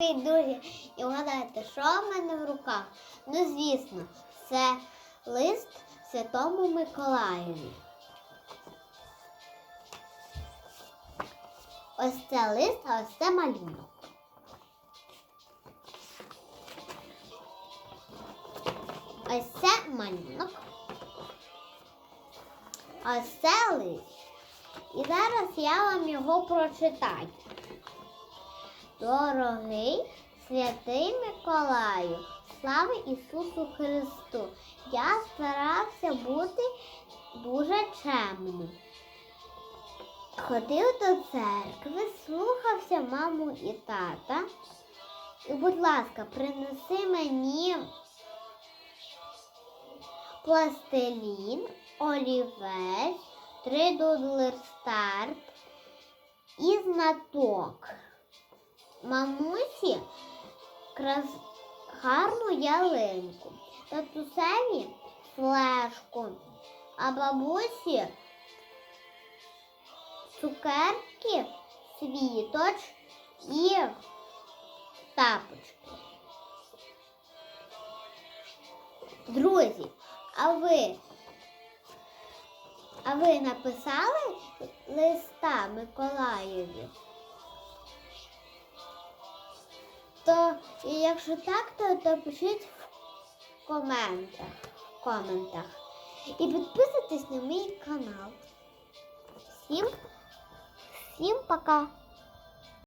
Друзі! І вгадайте, що в мене в руках? Ну, звісно, це лист Святому Миколаєві. Ось це лист, а ось це малюнок. Ось це малюнок. Ось це лист. І зараз я вам його прочитаю. Дорогий святий Миколаю, слава Ісусу Христу! Я старався бути дуже чемним. Ходив до церкви, слухався маму і тата. І, будь ласка, принеси мені пластилін, олівець, три дудлер старт і знаток мамусі крас... гарну ялинку, татусеві флешку, а бабусі цукерки, світоч і тапочки. Друзі, а ви, а ви написали листа Миколаєві? То і якщо так, то, то пишіть в коментах, в коментах. І підписуйтесь на мій канал. Всім, всім пока!